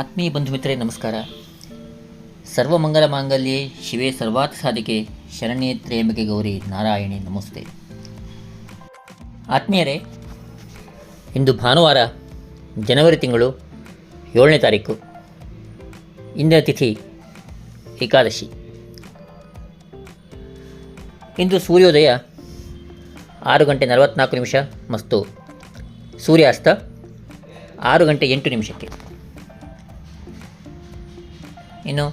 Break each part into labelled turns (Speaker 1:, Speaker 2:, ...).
Speaker 1: ಆತ್ಮೀಯ ಬಂಧು ಮಿತ್ರರೇ, ನಮಸ್ಕಾರ. ಸರ್ವಮಂಗಲ ಮಾಂಗಲ್ಯೆ, ಶಿವೇ ಸರ್ವಾತ್ ಸಾಧಿಕೆ, ಶರಣ್ಯೇ ತ್ರ್ಯಂಬಕೆ ಗೌರಿ ನಾರಾಯಣಿ, ನಮಸ್ತೆ. ಆತ್ಮೀಯರೇ, ಇಂದು ಭಾನುವಾರ, ಜನವರಿ ತಿಂಗಳು ಏಳನೇ ತಾರೀಕು, ಇಂದಿನ ತಿಥಿ ಏಕಾದಶಿ. ಇಂದು ಸೂರ್ಯೋದಯ ಆರು ಗಂಟೆ ನಲವತ್ತ್ನಾಲ್ಕು ನಿಮಿಷ ಮತ್ತು ಸೂರ್ಯಾಸ್ತ ಆರು ಗಂಟೆ ಎಂಟು ನಿಮಿಷಕ್ಕೆ. ಇನ್ನು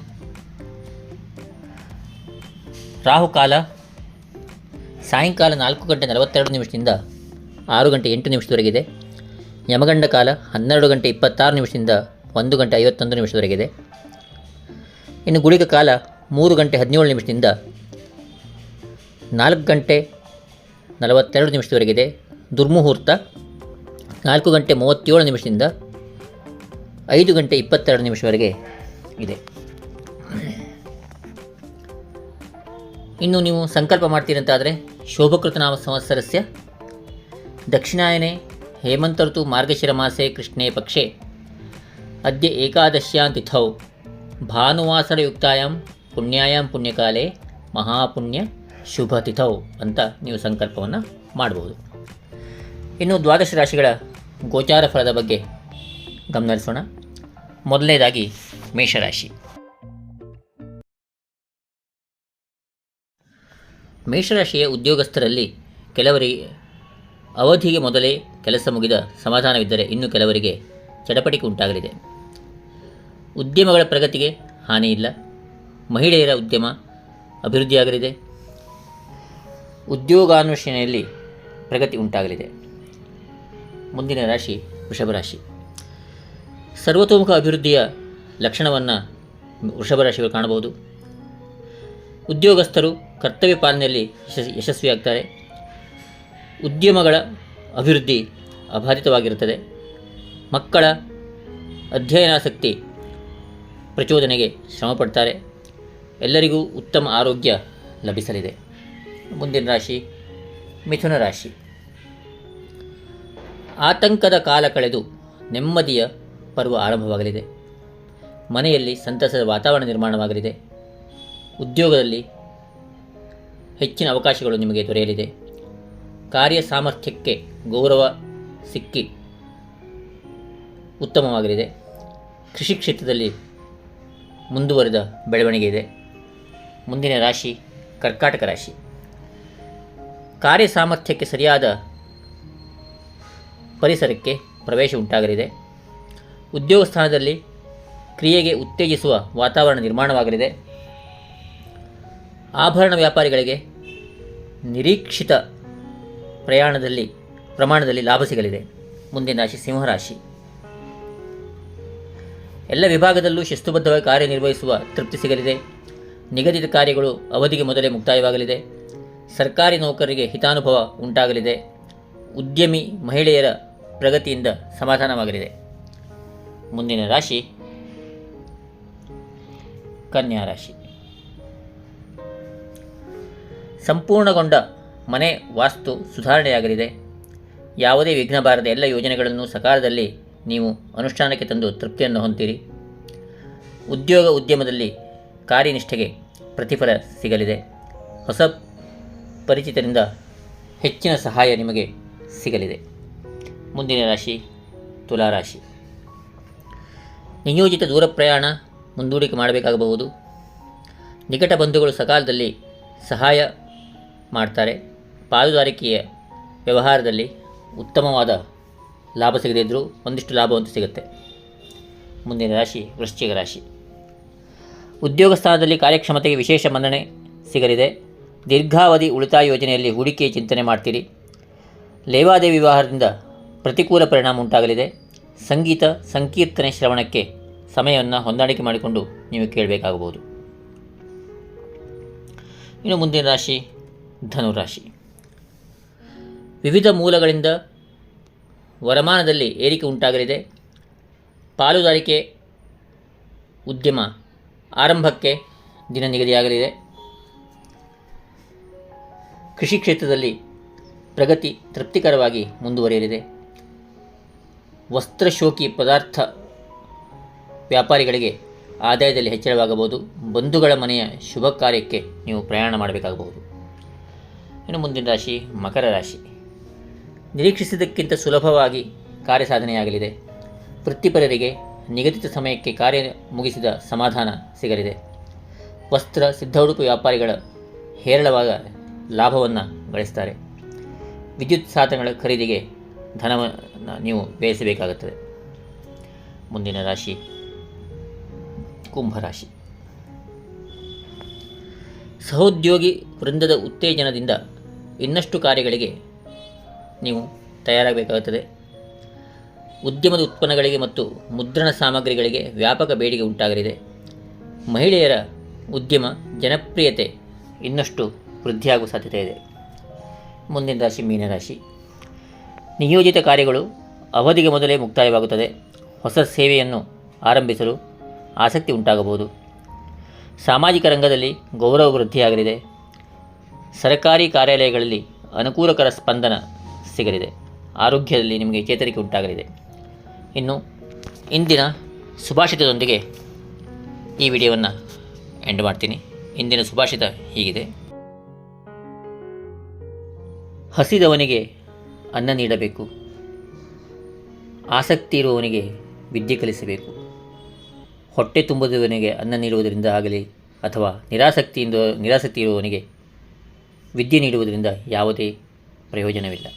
Speaker 1: ರಾಹುಕಾಲ ಸಾಯಂಕಾಲ ನಾಲ್ಕು ಗಂಟೆ ನಲವತ್ತೆರಡು ನಿಮಿಷದಿಂದ ಆರು ಗಂಟೆ ಎಂಟು ನಿಮಿಷದವರೆಗಿದೆ. ಯಮಗಂಡ ಕಾಲ ಹನ್ನೆರಡು ಗಂಟೆ ಇಪ್ಪತ್ತಾರು ನಿಮಿಷದಿಂದ ಒಂದು ಗಂಟೆ ಐವತ್ತೊಂದು ನಿಮಿಷದವರೆಗಿದೆ. ಇನ್ನು ಗುಳಿಕ ಕಾಲ ಮೂರು ಗಂಟೆ ಹದಿನೇಳು ನಿಮಿಷದಿಂದ ನಾಲ್ಕು ಗಂಟೆ ನಲವತ್ತೆರಡು ನಿಮಿಷದವರೆಗಿದೆ. ದುರ್ಮುಹೂರ್ತ ನಾಲ್ಕು ಗಂಟೆ ಮೂವತ್ತೇಳು ನಿಮಿಷದಿಂದ ಐದು ಗಂಟೆ ಇಪ್ಪತ್ತೆರಡು ನಿಮಿಷವರೆಗೆ ಇದೆ. ಇನ್ನು ನೀವು ಸಂಕಲ್ಪ ಮಾಡ್ತೀರಂತಾದರೆ ಶೋಭಕೃತನಾಮ ಸಂವತ್ಸರಸ್ಯ. ದಕ್ಷಿಣಾಯನೆ ಹೇಮಂತ ಋತು ಮಾರ್ಗಶಿರ ಮಾಸೆ, ಕೃಷ್ಣೇ ಪಕ್ಷೆ. ಅದ್ಯ ಏಕಾದಶ್ಯಾಂ ತಿಥೌ ಭಾನುವಾಸರಯುಕ್ತಾಯಾಂ, ಪುಣ್ಯಾಯಾಂ ಪುಣ್ಯಕಾಲೇ, ಮಹಾಪುಣ್ಯ ಶುಭ ತಿಥೌ ಅಂತ ನೀವು ಸಂಕಲ್ಪವನ್ನು ಮಾಡಬಹುದು ಇನ್ನು ದ್ವಾದಶ ರಾಶಿಗಳ ಗೋಚಾರ ಫಲದ ಬಗ್ಗೆ ಗಮನಿಸೋಣ ಮೊದಲನೇದಾಗಿ ಮೇಷರಾಶಿ. ಮೇಷರಾಶಿಯ ಉದ್ಯೋಗಸ್ಥರಲ್ಲಿ ಕೆಲವರಿಗೆ ಅವಧಿಗೆ ಮೊದಲೇ ಕೆಲಸ ಮುಗಿದ ಸಮಾಧಾನವಿದ್ದರೆ ಇನ್ನು ಕೆಲವರಿಗೆ ಚಡಪಟಿಕೆ ಉಂಟಾಗಲಿದೆ. ಉದ್ಯಮಗಳ ಪ್ರಗತಿಗೆ ಹಾನಿಯಿಲ್ಲ. ಮಹಿಳೆಯರ ಉದ್ಯಮ ಅಭಿವೃದ್ಧಿಯಾಗಲಿದೆ. ಉದ್ಯೋಗಾನ್ವೇಷಣೆಯಲ್ಲಿ ಪ್ರಗತಿ ಉಂಟಾಗಲಿದೆ. ಮುಂದಿನ ರಾಶಿ ವೃಷಭ ರಾಶಿ ಸರ್ವತೋಮುಖ ಅಭಿವೃದ್ಧಿಯ ಲಕ್ಷಣವನ್ನು ವೃಷಭ ರಾಶಿಗಳು ಕಾಣಬಹುದು. ಉದ್ಯೋಗಸ್ಥರು ಕರ್ತವ್ಯ ಪಾಲನೆಯಲ್ಲಿ ಯಶಸ್, ಯಶಸ್ವಿಯಾಗ್ತಾರೆ. ಉದ್ಯಮಗಳ ಅಭಿವೃದ್ಧಿ ಅಬಾಧಿತವಾಗಿರುತ್ತದೆ. ಮಕ್ಕಳ ಅಧ್ಯಯನಾಸಕ್ತಿ ಪ್ರಚೋದನೆಗೆ ಶ್ರಮಪಡ್ತಾರೆ. ಎಲ್ಲರಿಗೂ ಉತ್ತಮ ಆರೋಗ್ಯ ಲಭಿಸಲಿದೆ. ಮುಂದಿನ ರಾಶಿ, ಮಿಥುನ ರಾಶಿ. ಆತಂಕದ ಕಾಲ ಕಳೆದು ನೆಮ್ಮದಿಯ ಪರ್ವ ಆರಂಭವಾಗಲಿದೆ. ಮನೆಯಲ್ಲಿ ಸಂತಸದ ವಾತಾವರಣ ನಿರ್ಮಾಣವಾಗಲಿದೆ. ಉದ್ಯೋಗದಲ್ಲಿ ಹೆಚ್ಚಿನ ಅವಕಾಶಗಳು ನಿಮಗೆ ದೊರೆಯಲಿದೆ. ಕಾರ್ಯ ಸಾಮರ್ಥ್ಯಕ್ಕೆ ಗೌರವ ಸಿಕ್ಕಿ ಉತ್ತಮವಾಗಲಿದೆ. ಕೃಷಿ ಕ್ಷೇತ್ರದಲ್ಲಿ ಮುಂದುವರೆದ ಬೆಳವಣಿಗೆ ಇದೆ. ಮುಂದಿನ ರಾಶಿ ಕರ್ಕಾಟಕ ರಾಶಿ. ಕಾರ್ಯ ಸಾಮರ್ಥ್ಯಕ್ಕೆ ಸರಿಯಾದ ಪರಿಸರಕ್ಕೆ ಪ್ರವೇಶ ಉಂಟಾಗಲಿದೆ. ಉದ್ಯೋಗ ಸ್ಥಾನದಲ್ಲಿ ಕ್ರಿಯೆಗೆ ಉತ್ತೇಜಿಸುವ ವಾತಾವರಣ ನಿರ್ಮಾಣವಾಗಲಿದೆ. ಆಭರಣ ವ್ಯಾಪಾರಿಗಳಿಗೆ ನಿರೀಕ್ಷಿತ ಪ್ರಯಾಣದಲ್ಲಿ, ಪ್ರಮಾಣದಲ್ಲಿ ಲಾಭ ಸಿಗಲಿದೆ. ಮುಂದಿನ ರಾಶಿ ಸಿಂಹರಾಶಿ ಎಲ್ಲ ವಿಭಾಗದಲ್ಲೂ ಶಿಸ್ತುಬದ್ಧವಾಗಿ ಕಾರ್ಯನಿರ್ವಹಿಸುವ ತೃಪ್ತಿ ಸಿಗಲಿದೆ. ನಿಗದಿತ ಕಾರ್ಯಗಳು ಅವಧಿಗೆ ಮೊದಲೇ ಮುಕ್ತಾಯವಾಗಲಿದೆ. ಸರ್ಕಾರಿ ನೌಕರರಿಗೆ ಹಿತಾನುಭವ ಉಂಟಾಗಲಿದೆ. ಉದ್ಯಮಿ ಮಹಿಳೆಯರ ಪ್ರಗತಿಯಿಂದ ಸಮಾಧಾನವಾಗಲಿದೆ. ಮುಂದಿನ ರಾಶಿ ಕನ್ಯಾ ರಾಶಿ. ಸಂಪೂರ್ಣಗೊಂಡ ಮನೆ ವಾಸ್ತು ಸುಧಾರಣೆಯಾಗಲಿದೆ. ಯಾವುದೇ ವಿಘ್ನ ಬಾರದ ಎಲ್ಲ ಯೋಜನೆಗಳನ್ನು ಸಕಾಲದಲ್ಲಿ ನೀವು ಅನುಷ್ಠಾನಕ್ಕೆ ತಂದು ತೃಪ್ತಿಯನ್ನು ಹೊಂದಿರಿ. ಉದ್ಯೋಗ ಉದ್ಯಮದಲ್ಲಿ ಕಾರ್ಯನಿಷ್ಠೆಗೆ ಪ್ರತಿಫಲ ಸಿಗಲಿದೆ. ಹೊಸ ಪರಿಚಿತರಿಂದ ಹೆಚ್ಚಿನ ಸಹಾಯ ನಿಮಗೆ ಸಿಗಲಿದೆ. ಮುಂದಿನ ರಾಶಿ ತುಲಾರಾಶಿ ನಿಯೋಜಿತ ದೂರ ಪ್ರಯಾಣ ಮುಂದೂಡಿಕೆ ಮಾಡಬೇಕಾಗಬಹುದು. ನಿಕಟ ಬಂಧುಗಳು ಸಕಾಲದಲ್ಲಿ ಸಹಾಯ ಮಾಡ್ತಾರೆ. ಪಾಲುದಾರಿಕೆಯ ವ್ಯವಹಾರದಲ್ಲಿ ಉತ್ತಮವಾದ ಲಾಭ ಸಿಗದೇ ಇದ್ದರೂ ಒಂದಿಷ್ಟು ಲಾಭವಂತೂ ಸಿಗುತ್ತೆ. ಮುಂದಿನ ರಾಶಿ ವೃಶ್ಚಿಕ ರಾಶಿ. ಉದ್ಯೋಗ ಸ್ಥಾನದಲ್ಲಿ ಕಾರ್ಯಕ್ಷಮತೆಗೆ ವಿಶೇಷ ಮನ್ನಣೆ ಸಿಗಲಿದೆ. ದೀರ್ಘಾವಧಿ ಉಳಿತಾಯ ಯೋಜನೆಯಲ್ಲಿ ಹೂಡಿಕೆ ಚಿಂತನೆ ಮಾಡ್ತೀರಿ. ಲೇವಾದೇವಿ ವ್ಯವಹಾರದಿಂದ ಪ್ರತಿಕೂಲ ಪರಿಣಾಮ ಉಂಟಾಗಲಿದೆ. ಸಂಗೀತ, ಸಂಕೀರ್ತನೆ ಶ್ರವಣಕ್ಕೆ ಸಮಯವನ್ನು ಹೊಂದಾಣಿಕೆ ಮಾಡಿಕೊಂಡು ನೀವು ಕೇಳಬೇಕಾಗಬಹುದು. ಇನ್ನು ಮುಂದಿನ ರಾಶಿ ಧನುರಾಶಿ. ವಿವಿಧ ಮೂಲಗಳಿಂದ ವರಮಾನದಲ್ಲಿ ಏರಿಕೆ ಉಂಟಾಗಲಿದೆ. ಪಾಲುದಾರಿಕೆ ಉದ್ಯಮ ಆರಂಭಕ್ಕೆ ದಿನ ನಿಗದಿಯಾಗಲಿದೆ. ಕೃಷಿ ಕ್ಷೇತ್ರದಲ್ಲಿ ಪ್ರಗತಿ ತೃಪ್ತಿಕರವಾಗಿ ಮುಂದುವರಿಯಲಿದೆ. ವಸ್ತ್ರಶೋಕಿ ಪದಾರ್ಥ ವ್ಯಾಪಾರಿಗಳಿಗೆ ಆದಾಯದಲ್ಲಿ ಹೆಚ್ಚಳವಾಗಬಹುದು. ಬಂಧುಗಳ ಮನೆಯ ಶುಭ ಕಾರ್ಯಕ್ಕೆ ನೀವು ಪ್ರಯಾಣ ಮಾಡಬೇಕಾಗಬಹುದು. ಇನ್ನು ಮುಂದಿನ ರಾಶಿ ಮಕರ ರಾಶಿ. ನಿರೀಕ್ಷಿಸಿದ್ದಕ್ಕಿಂತ ಸುಲಭವಾಗಿ ಕಾರ್ಯ ಸಾಧನೆಯಾಗಲಿದೆ. ವೃತ್ತಿಪರರಿಗೆ ನಿಗದಿತ ಸಮಯಕ್ಕೆ ಕಾರ್ಯ ಮುಗಿಸಿದ ಸಮಾಧಾನ ಸಿಗಲಿದೆ. ವಸ್ತ್ರ, ಸಿದ್ಧ ಉಡುಪು ವ್ಯಾಪಾರಿಗಳ ಹೇರಳವಾದ ಲಾಭವನ್ನು ಗಳಿಸ್ತಾರೆ. ವಿದ್ಯುತ್ ಸಾಧನಗಳ ಖರೀದಿಗೆ ಧನವನ್ನು ನೀವು ವ್ಯಯಿಸಬೇಕಾಗುತ್ತದೆ. ಮುಂದಿನ ರಾಶಿ ಕುಂಭರಾಶಿ ಸಹೋದ್ಯೋಗಿ ವೃಂದದ ಉತ್ತೇಜನದಿಂದ ಇನ್ನಷ್ಟು ಕಾರ್ಯಗಳಿಗೆ ನೀವು ತಯಾರಾಗಬೇಕಾಗುತ್ತದೆ. ಉದ್ಯಮದ ಉತ್ಪನ್ನಗಳಿಗೆ ಮತ್ತು ಮುದ್ರಣ ಸಾಮಗ್ರಿಗಳಿಗೆ ವ್ಯಾಪಕ ಬೇಡಿಕೆ ಉಂಟಾಗಲಿದೆ. ಮಹಿಳೆಯರ ಉದ್ಯಮ ಜನಪ್ರಿಯತೆ ಇನ್ನಷ್ಟು ವೃದ್ಧಿಯಾಗುವ ಸಾಧ್ಯತೆ ಇದೆ. ಮುಂದಿನ ರಾಶಿ ಮೀನರಾಶಿ ನಿಯೋಜಿತ ಕಾರ್ಯಗಳು ಅವಧಿಗೆ ಮೊದಲೇ ಮುಕ್ತಾಯವಾಗುತ್ತದೆ. ಹೊಸ ಸೇವೆಯನ್ನು ಆರಂಭಿಸಲು ಆಸಕ್ತಿ ಉಂಟಾಗಬಹುದು. ಸಾಮಾಜಿಕ ರಂಗದಲ್ಲಿ ಗೌರವ ವೃದ್ಧಿಯಾಗಲಿದೆ. ಸರ್ಕಾರಿ ಕಾರ್ಯಾಲಯಗಳಲ್ಲಿ ಅನುಕೂಲಕರ ಸ್ಪಂದನ ಸಿಗಲಿದೆ. ಆರೋಗ್ಯದಲ್ಲಿ ನಿಮಗೆ ಚೇತರಿಕೆ ಉಂಟಾಗಲಿದೆ. ಇನ್ನು ಇಂದಿನ ಸುಭಾಷಿತದೊಂದಿಗೆ ಈ ವಿಡಿಯೋವನ್ನು ಎಂಡ್ ಮಾಡ್ತೀನಿ. ಇಂದಿನ ಸುಭಾಷಿತ ಹೀಗಿದೆ. ಹಸಿದವನಿಗೆ ಅನ್ನ ನೀಡಬೇಕು. ಆಸಕ್ತಿ ಇರುವವನಿಗೆ ವಿದ್ಯೆ ಕಲಿಸಬೇಕು. ಹೊಟ್ಟೆ ತುಂಬದವನಿಗೆ ಅನ್ನ ನೀಡುವುದರಿಂದ ಆಗಲಿ ಅಥವಾ ನಿರಾಸಕ್ತಿಯಿಂದ, ನಿರಾಸಕ್ತಿ ಇರುವವನಿಗೆ ವಿದ್ಯೆ ನೀಡುವುದರಿಂದ ಯಾವುದೇ ಪ್ರಯೋಜನವಿಲ್ಲ.